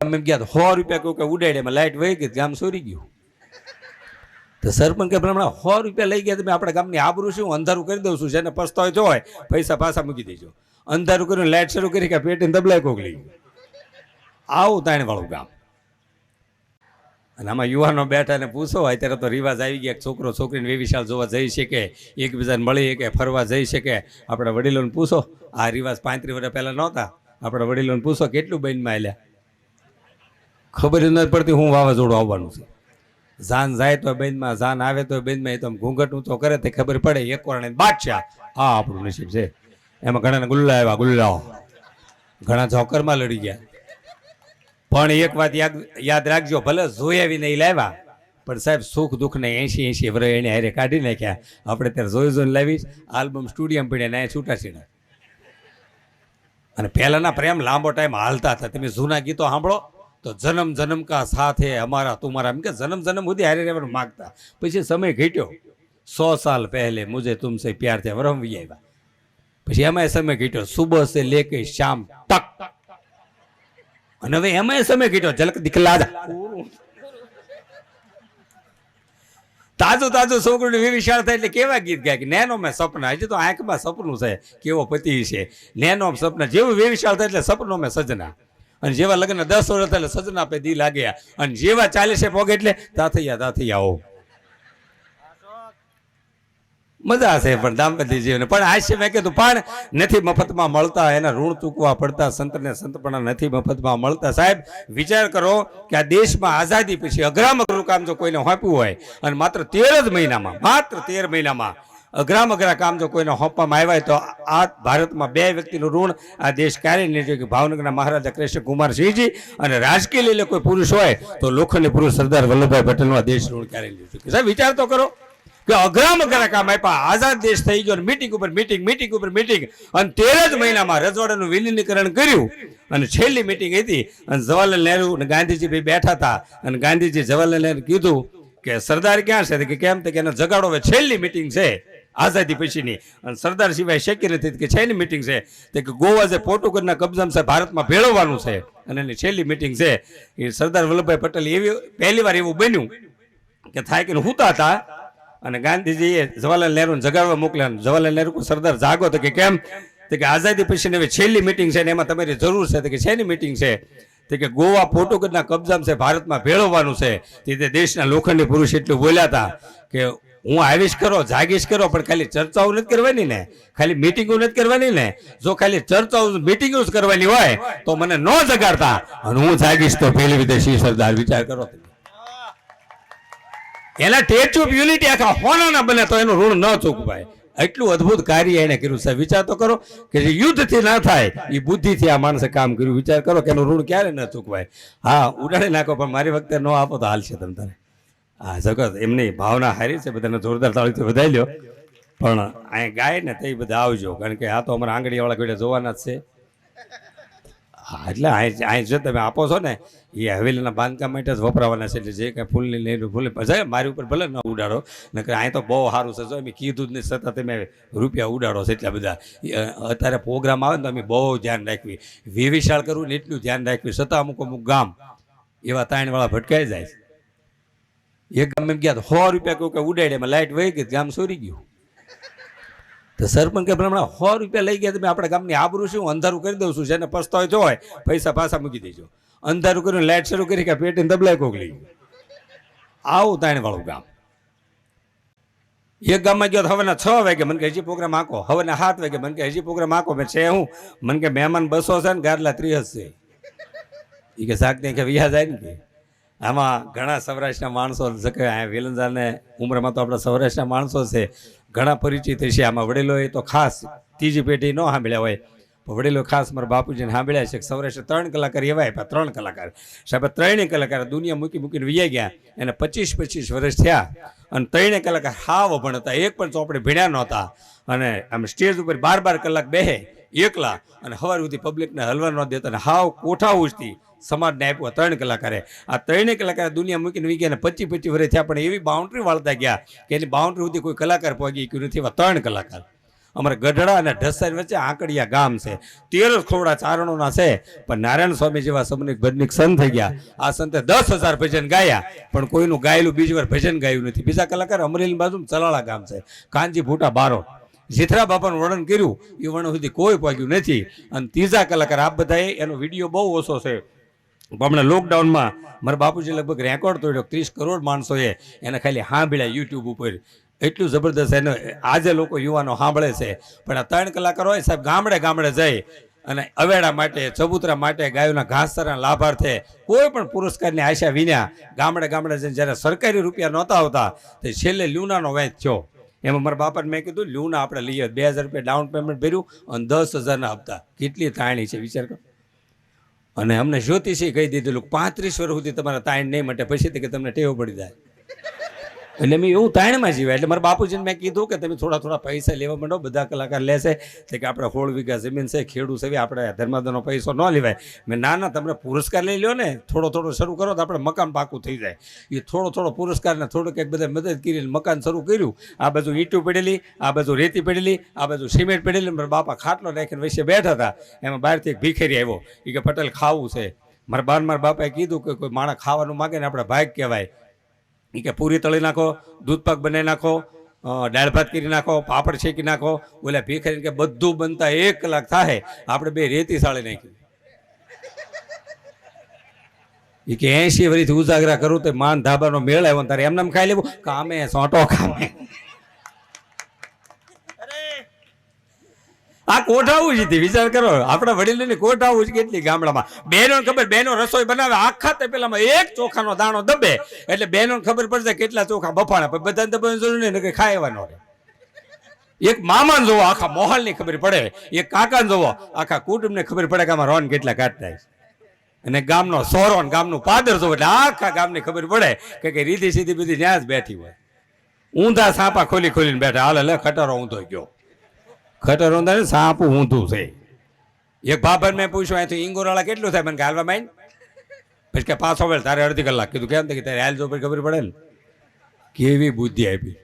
અમે ગયા સો રૂપિયા કહું કે ઉડાડે, એમાં લાઇટ વહી ગઈ, ગામ સોરી ગયું. તો સરપંચ કે હમણાં સો રૂપિયા લઈ ગયા તમે આપણા ગામની આબરું શું? અંધારું કરી દઉં છું, જેને પસ્તાય જો હોય, પૈસા પાછા મૂકી દેજો. અંધારું કર્યું લાઇટ શરૂ કરી કે પેટીને દબલાય કોક લઈ આવું તાણવાળું ગામ. અને આમાં યુવાનો બેઠા ને પૂછો, અત્યારે તો રિવાજ આવી ગયા છોકરો છોકરીને વેવિશાળ જોવા જઈ શકે, એકબીજાને મળી શકે ફરવા જઈ શકે? આપણા વડીલોને પૂછો. આ રિવાજ પાંત્રીસ વર્ષ પહેલાં નહોતા. આપણા વડીલોને પૂછો, કેટલું બહેનમાં આલ્યા ખબર જ નથી પડતી હું વાવાઝોડું આવવાનું છે. જાન જાય તો બેનમાં જાન આવે તો બેનમાં એ તો ઘૂંઘટ ઊંચો કરે તે ખબર પડે, એક વાર બાદશાહ. આ આપણું નસીબ છે. એમાં ઘણાને ગુલ્લા આવ્યા, ગુલ્લાઓ. ઘણા જોકરમાં લડી ગયા. પણ એક વાત યાદ યાદ રાખજો, ભલે જોઈ આવી નહીં લાવ્યા, પણ સાહેબ સુખ દુઃખને એંશી એંશી વરે એને હારે કાઢી નાખ્યા. આપણે ત્યારે જોઈ જોઈને લાવીશ, આલ્બમ સ્ટુડિયમ પીડે ને છૂટા છીણા. અને પહેલાંના પ્રેમ લાંબો ટાઈમ હાલતા હતા. તમે જૂના ગીતો સાંભળો. તો જન્મ જન્મ કા સાથે અમારા તુમારા એમ કે જન્મ જન્મ સુધી હારે રહેવાનું માગતા. પછી સમય ઘટ્યો. સો સાલ પહેલે મુજે તુમસે પ્યાર થયા વરમ આવ્યા પછી એમાં સમય ઘટ્યો. સુબહ સે લે કે શામ તક. અને હવે એમાં સમય ઘટ્યો. ઝલક દીકલા તાજો તાજો છોકરોને વિવિશાળ થાય એટલે કેવા ગીત ગાય કે નેનો મેં સપના. હજી તો આંખમાં સપનું છે. કેવો પતિ છે. નેનો સપના. જેવું વિશાળ થાય એટલે સપનો મેં સજના. અને જેવા લગ્ન દસ વર્ષ એટલે સજના પે દી લાગ્યા. અને જેવા ચાલીસે પોગે એટલે તા થઈ તા થઈ આવો મજા છે પણ દાંપત્ય જીવન પણ હાસ્ય મેં કીધું, પણ નથી મફતમાં મળતા, એના ઋણ ચૂકવા પડતા, સંતને સંતપણા નથી મફતમાં મળતા. સાહેબ, વિચાર કરો કે આ દેશમાં આઝાદી પછી અઘરામ અઘરું કામ જો કોઈને સોંપ્યું હોય, અને માત્ર તેર જ મહિનામાં, માત્ર તેર મહિનામાં અઘરામ અઘરા કામ જો કોઈને હોંપવામાં આવ્યા તો આ ભારતમાં બે વ્યક્તિનું ઋણ આ દેશ ક્યારેય નહીં જોયું કે ભાવનગરના મહારાજા કૃષ્ણ કુમારસિંહજી અને રાજકીય લીલે કોઈ પુરુષ હોય તો લોખંડી પુરુષ સરદાર વલ્લભભાઈ પટેલનું આ દેશ ઋણ ક્યારેય નહીં જોયું સાહેબ વિચાર તો કરો કે અઘરામ અઘરા કામ આપ્યા, આઝાદ દેશ થઈ ગયો મીટિંગ ઉપર મીટિંગ મીટિંગ ઉપર મીટિંગ અને તેર જ મહિનામાં રજવાડાનું વિલીનીકરણ કર્યું અને છેલ્લી મીટિંગ હતી અને જવાહરલાલ નહેરુ અને ગાંધીજી ભાઈ બેઠા હતા અને ગાંધીજી જવાહરલાલ નહેરુ કીધું કે સરદાર ક્યાં છે? કે કેમ? તો કે એને જગાડો હવે છેલ્લી મીટિંગ છે. આઝાદી પછીની. અને સરદાર સિવાય શેકી નથી કે છેલ્લી મિટિંગ છે, તે કે ગોવા જે પોર્ટુગલના કબજામાં છે, ભારતમાં ભેળવવાનું છે. અને એની છેલ્લી મિટિંગ છે, એ સરદાર વલ્લભભાઈ પટેલ એવી પહેલી વાર એવું બન્યું કે થાય કે હુતા હતા. અને ગાંધીજીએ જવાહરલાલ નહેરુને જગાડવા મોકલ્યા. જવાહરલાલ નહેરુ સરદાર જાગો તો કે કેમ? તો કે આઝાદી પછીની હવે છેલ્લી મિટિંગ છે ને એમાં તમારી જરૂર છે. તો કે શેની મિટિંગ છે? તો કે ગોવા, પોર્ટુગલના કબજામાં છે, ભારતમાં ભેળવવાનું છે. તે દેશના લોખંડી પુરુષ એટલું બોલ્યા હતા કે હું આવીશ કરો, જાગીશ કરો, પણ ખાલી ચર્ચાઓ નથી કરવાની ને. ખાલી મીટિંગો નથી કરવાની ને. જો ખાલી ચર્ચાઓ મિટિંગો કરવાની હોય, તો મને ન જગાડતા. અને હું જાગીશ તો પહેલી વિદેશી સરદાર વિચાર કરો એના સ્ટેચ્યુ ઓફ યુનિટી આખા હોના બને તો એનું ઋણ ન ચૂકવાય. એટલું અદ્ભુત કાર્ય એને કર્યું. છે વિચાર તો કરો કે જે યુદ્ધથી ના થાય એ બુદ્ધિથી આ માણસે કામ કર્યું. વિચાર કરો કે એનું ઋણ ક્યારે ન ચૂકવાય. હા, ઉડાડી નાખો, પણ મારી વખતે ન આપો તો હાલશે તમે તારે. હા જગત એમની ભાવના હારી છે, બધાને જોરદાર તાળીથી વધાઈ લ્યો. પણ અહીં ગાય ને તે બધા આવજો, કારણ કે આ તો અમારા આંગળીવાળા ઘડે જોવાના જ છે. હા, એટલે અહીં અહીં જો તમે આપો છો ને, એ હવેલીના બાંધકામ માટે જ વપરાવાના છે, એટલે જે કાંઈ ફૂલની લઈને ફૂલ પછી મારી ઉપર ભલે ન ઉડાડો, નકર અહીં તો બહુ સારું છે, જો અમે કીધું જ નહીં છતાં તમે રૂપિયા ઉડાડો છે એટલા બધા. અત્યારે પ્રોગ્રામ આવે ને તો અમે બહુ ધ્યાન રાખવી વિવિશાળ કરવું ને એટલું ધ્યાન રાખવી છતાં અમુક અમુક ગામ એવા તાણવાળા ભટકાઈ જાય છે. એક ગામ એમ ગયા સો રૂપિયા કહું કે ઉડાડે, એમાં લાઇટ વહી ગઈ, ગામ સોરી ગયું. તો સરપંચ કે હમણાં સો રૂપિયા લઈ ગયા તમે આપણા ગામની આબરું શું, અંધારું કરી દઉં છું, જેને પસ્તાય જો હોય, પૈસા પાછા મૂકી દેજો. અંધારું કર્યું લાઇટ શરૂ કરી કે પેટીને દબલાય કોક લઈ. આવું તાણ વાળું ગામ. એક ગામમાં ગયો તો હવેના છ વાગે, મને કે હજી પ્રોગ્રામ આંકો. હવેના સાત વાગે, મને કે હજી પ્રોગ્રામ આંકો. મેં છે હું? મને કે મહેમાન બસો છે ને ગાડલા ત્રીસ છે. એ કે શાક કે વિયા જાય ને કે? આમાં ઘણા સૌરાષ્ટ્રના માણસો કે વેલંજાને ઉંમરમાં તો આપણા સૌરાષ્ટ્રના માણસો છે. ઘણા પરિચિત છે. આમાં વડીલોએ તો ખાસ ત્રીજી પેઢી ન સાંભળ્યા હોય. વડેલો વડીલો ખાસ મારા બાપુજીને સાંભળ્યા છે સૌરાષ્ટ્ર ત્રણ કલાકાર એવા આપ્યા, ત્રણ કલાકાર. સાહેબ ત્રણેય કલાકાર દુનિયા મૂકી મૂકીને વિયા ગયા એને પચીસ પચીસ વર્ષ થયા અને ત્રણેય કલાકાર હાવ પણ હતા એક પણ ચોપડે ભીડ્યા નહોતા. અને આમ સ્ટેજ ઉપર બાર બાર કલાક બેહે એકલા અને સવાર સુધી પબ્લિકને હલવા ન દેતા અને હાવ કોઠા ઉજતી સમાજને આપ્યો ત્રણ કલાકારે. આ ત્રણેય કલાકાર દુનિયા મૂકીને વી ગયા અને પચીસ પચીસ વર્ષ થયા પણ એવી બાઉન્ડ્રી વાળતા ગયા કે એની બાઉન્ડ્રી સુધી કોઈ કલાકાર પહોંચી ગયું નથી એવા ત્રણ કલાકાર. અમારે ગઢડા અને ઢસાઈ વચ્ચે આંકડિયા ગામ છે. તેર ખોડા ચારણોના છે, પણ નારાયણ સ્વામી જેવા સમનિક ભજનિક સંત થઈ ગયા. આ સંતે દસ હજાર ભજન ગાયા, પણ કોઈનું ગાયેલું બીજી વાર ભજન ગાયું નથી. બીજા કલાકાર અમરેલી બાજુ ચલાળા ગામ છે. કાંજી ભૂટા બારો જીથરા બાપાનું વર્ણન કર્યું એ વર્ણન સુધી કોઈ પહોંચ્યું નથી. અને ત્રીજા કલાકાર આપ બધાએ, એનો વીડિયો બહુ ઓછો છે. હમણાં લોકડાઉનમાં મારા બાપુજી લગભગ રેકોર્ડ તોડ્યો, ત્રીસ કરોડ માણસોએ એને ખાલી સાંભળ્યા યુટ્યુબ ઉપર. એટલું જબરદસ્ત એને, આજે લોકો યુવાનો સાંભળે છે. પણ આ ત્રણ કલાકાર હોય, સાહેબ, ગામડે ગામડે જાય અને અવેડા માટે, ચબૂતરા માટે, ગાયોના ઘાસચારાના લાભાર્થે કોઈ પણ પુરસ્કારની આશા વિના ગામડે ગામડે જઈને જ્યારે સરકારી રૂપિયા નહોતા આવતા, તે છેલ્લે લ્યુનાનો વેચ થયો. એમાં મારા બાપાને મેં કીધું લ્યુના આપણે લઈએ. બે હજાર રૂપિયા ડાઉન પેમેન્ટ ભર્યું અને દસ હજારના હપ્તા. કેટલી તાણી છે, વિચાર કરો. અને અમને જ્યોતિષી કહી દીધેલું પાંત્રીસ વર્ષ સુધી તમારા તાણ નહીં માટે, પછી કે તમને ટેવ પડી જાય. એટલે મેં એવું તાણમાં જીવ્યા. એટલે મારા બાપુજીને મેં કીધું કે તમે થોડા થોડા પૈસા લેવા માંડો, બધા કલાકાર લેશે. કે આપણે હોળ વીઘા જમીન છે, ખેડૂત છે આપણે ધર્માદાનો પૈસો ન લેવાય. મેં ના ના તમને પુરસ્કાર લઈ લ્યો ને, થોડો થોડો શરૂ કરો તો આપણે મકાન પાકું થઈ જાય. એ થોડો થોડો પુરસ્કાર ને થોડુંક એક બધા મદદ કરીને મકાન શરૂ કર્યું. આ બાજુ ઈંટું પડેલી, આ બાજુ રેતી પડેલી, આ બાજુ સિમેન્ટ પડેલી. મારા બાપા ખાટલો નાખીને વચ્ચે બેઠા હતા. એમાં બહારથી એક ભીખેરી આવ્યો. એ કે પટેલ ખાવું છે. મારા બાર મારા બાપાએ કીધું કે કોઈ માણસ ખાવાનું માગે ને આપણે ભાગ કહેવાય. કે પૂરી તળી નાખો, દૂધ પાક બનાવી નાખો દાળ ભાત કરી નાખો, પાપડ શેકી નાખો, ઓલા ભીખરી કે બધું બનતા એક કલાક થાય આપણે બે રેતી સાળી નાખી. એ કે એસી વરીથી ઉજાગરા કરું તો માન ધાબાનો મેળ આવ્યો તારે એમને એમ ખાઈ લેવું? કામે સોંટો કામે. આ કોઠાવું જ હતી, વિચાર કરો. આપણા વડીલોની કોઠાવું જ કેટલી ગામડામાં. બહેનો ખબર બહેનો રસોઈ બનાવે, આખા તે પેલામાં એક ચોખાનો દાણો દબે. એટલે બહેનો ખબર પડશે કેટલા ચોખા બફાણા, પણ બધાને દબાવવાની જરૂર નહીં ખાવાનો રહે એક મામાને જોવો, આખા મોહલની ખબર પડે. એક કાકાને જોવો, આખા કુટુંબને ખબર પડે કે આમાં રોન કેટલા કાઢતા છે. અને ગામનો સોરો ગામનું પાદર જોવો, એટલે આખા ગામની ખબર પડે કે કઈ રીધી સીધી બધી ત્યાં જ બેઠી હોય. ઊંધા સાપા ખોલી ખોલીને બેઠા, હાલ લે, ખટારો ઊંધો ગયો. ખટર ઊંધા સાપ ઊંધું છે. એક ભાભર મેં પૂછ્યું, અહીંથી ઇંગોરાળા કેટલું થાય? મને હાલવા માંડ. પછી કે, પાછો વેળ, તારે અડધી કલાક કીધું, કેમ? કે, તારે હાલ જો ખબર પડે ને. કેવી બુદ્ધિ આપી.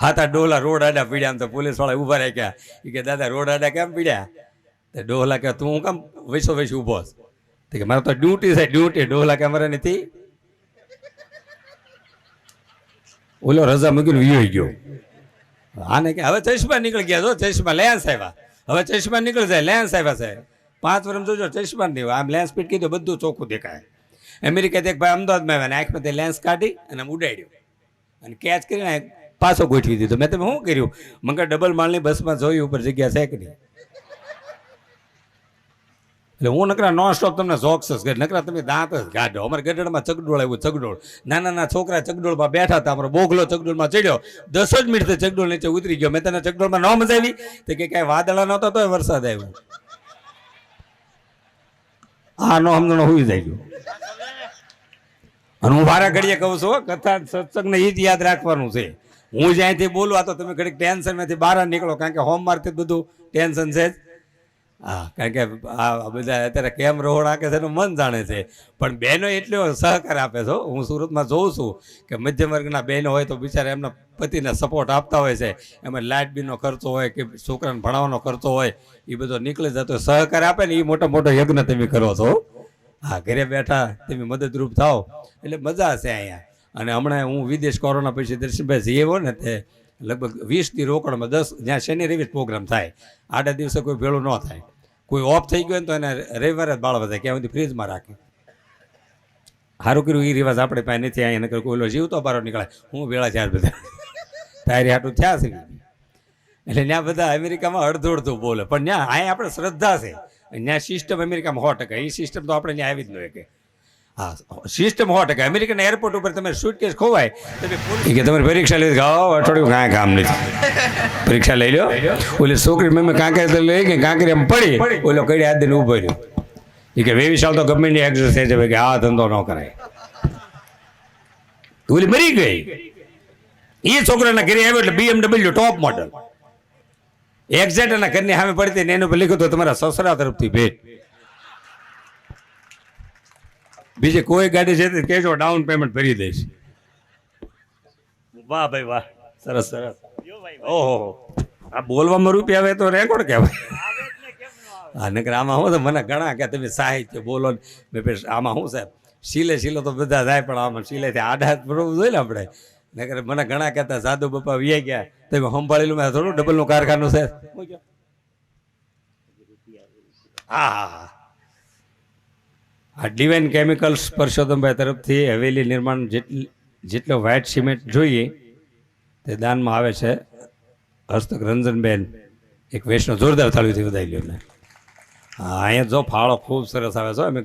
હાથા ડોલા રોડ આડા પીડ્યા આમ તો પોલીસવાળા ઊભા રાખ્યા. એ કે, દાદા, રોડ આડા કેમ પીડ્યા? તો ડોલા કે, તું કેમ વૈસો વૈસો ઊભો તો કે, મારે તો ડ્યુટી છે, ડ્યુટી. ડોલા કે, અમારે નથી. ઓલો રજા મૂકીને વિયો ગયો. આને કે હવે ચશ્મા નીકળી ગયા, જો ચશ્મા, લેન્સ આવ્યા. હવે ચશ્મા નીકળી જાય, લેન્સ આવ્યા છે. પાંચ વર્ષ જોજો, ચશ્મા નહીં. આમ લેન્સ પીટ કીધું, બધું ચોખ્ખું દેખાય. અમેરિકા એક ભાઈ અમદાવાદમાં આવ્યા અને આંખમાં તે લેન્સ કાઢી અને ઉડાડ્યો. અને કેચ કરીને પાછો ગોઠવી દીધો. મેં તમે શું કર્યું? મંગળ ડબલ માળની બસમાં જોયું, ઉપર જગ્યા છે કે નહીં? એટલે હું નકરા નોન સ્ટોપ તમને જ કરી નકરા તમે દાંત જ કાઢો અમારે ગઢડમાં ચગડોળ આવ્યું ચગડોળ નાના નાના છોકરા ચગડોળમાં બેઠા હતા, અમારો બોગલો ચગડોળમાં ચડ્યો. દસ જ મિનિટથી ચગડોળ નીચે ઉતરી ગયો. મેં તને ચગડોળમાં ન મજા આવી? તો કે કાંઈ વાદળા નહોતા તોય વરસાદ આવ્યો. આ નો સમજણો હોઈ જાય ગયો અને હું વારા ઘડીએ કહું છું કથા સત્સંગને એ જ યાદ રાખવાનું છે. હું જ્યાંથી બોલું, આ તો તમે ઘડીક ટેન્શનમાંથી બહાર નીકળો, કારણ કે હોમવારથી થી બધું ટેન્શન છે જ. હા, કારણ કે આ બધા અત્યારે કેમ રોડ આંકે છે એનું મન જાણે છે. પણ બહેનો એટલો સહકાર આપે છે હું. સુરતમાં જોઉં છું કે મધ્યમ વર્ગના બહેનો હોય તો બિચારા એમના પતિને સપોર્ટ આપતા હોય છે. એમાં લાઇટ બિલનો ખર્ચો હોય કે છોકરાને ભણાવવાનો ખર્ચો હોય, એ બધો નીકળી જતો સહકાર આપે ને એ મોટો મોટો યજ્ઞ તમે કરો છો હા. ઘરે બેઠા તમે મદદરૂપ થાઓ. એટલે મજા છે અહીંયા. અને હમણાં હું વિદેશ કોરોના પછી દર્શનભાઈ જઈએ ને તે લગભગ વીસથી રોકડમાં દસ, જ્યાં શનિ રવિ પ્રોગ્રામ થાય. આડા દિવસે કોઈ ભેળું ન થાય. કોઈ ઓફ થઈ ગયો ને તો એને રવિવારે જ બાળ વધે ક્યાં સુધી ફ્રીજમાં રાખે. સારું કર્યું એ રિવાજ આપણે પાસે નથી અહીંયા નકર કોઈ ઓલો જીવતો બારો નીકળે. હું વેળા ચાર બધા. તારી હાટું થયા છે. એટલે ત્યાં બધા અમેરિકામાં અડધું અડધું બોલે. પણ ત્યાં અહીંયા આપણે શ્રદ્ધા છે. ત્યાં સિસ્ટમ અમેરિકામાં સો ટકા. એ સિસ્ટમ તો આપણે ત્યાં આવી જ ન હોય કે હા સિસ્ટમ સો ટકા અમેરિકન એરપોર્ટ ઉપર તમે સુટકેસ ખોવાય તમે કે તમારી પરીક્ષા લઈ ગાઓ અઠવાડિયું કાંઈ કામ નથી. પરીક્ષા લઈ લો. ઓલી છોકરી મેં કાંકરી લઈ ગઈ કાંકરી એમ પડી. ઓલો કઈ હાથ દઈને ઊભો રહ્યો. એ કે વેવી સાલ તો ગમે ની એક્સરસાઇઝ હવે કે આ ધંધો ન કરાય. ઓલી મરી ગઈ. એ છોકરાના ઘરે આવ્યો એટલે બીએમડબલ્યુ ટોપ મોડલ એક્ઝેટ એના ઘરની સામે પડતી ને એનું પર લખ્યું તો તમારા સસરા તરફથી ભેટ. બીજી કોઈ ગાડી છે તો કહેજો ડાઉન પેમેન્ટ ભરી દઈશ. વાહ ભાઈ વાહ સરસ સરસ. ઓહો આ બોલવામાં રૂપિયા આવે તો રેકોર્ડ કહેવાય. હા નકર આમાં હું તો મને ઘણા કે તમે સાહિત્ય બોલો ને મેં પછી આમાં શું સાહેબ શીલે શીલો તો બધા થાય પણ આમાં શીલેથી આડા બરોબર જોઈએ ને આપણે. નકર મને ઘણા કહેતા સાધુ બાપા વ્યા ગયા. તમે સંભાળેલું મેં થોડું ડબલનું કારખાનું છે. હા હા હા. આ ડિવાઇન કેમિકલ્સ પરસોત્તમભાઈ તરફથી હવેલી નિર્માણ જેટલી જેટલો વ્હાઇટ સિમેન્ટ જોઈએ તે દાનમાં આવે છે હસ્તક રંજનબેન એક વૈષ્ણવ જોરદાર થાળીથી વધારી લ્યો ને હા અહીંયા જો ફાળો ખૂબ સરસ આવે છે અમે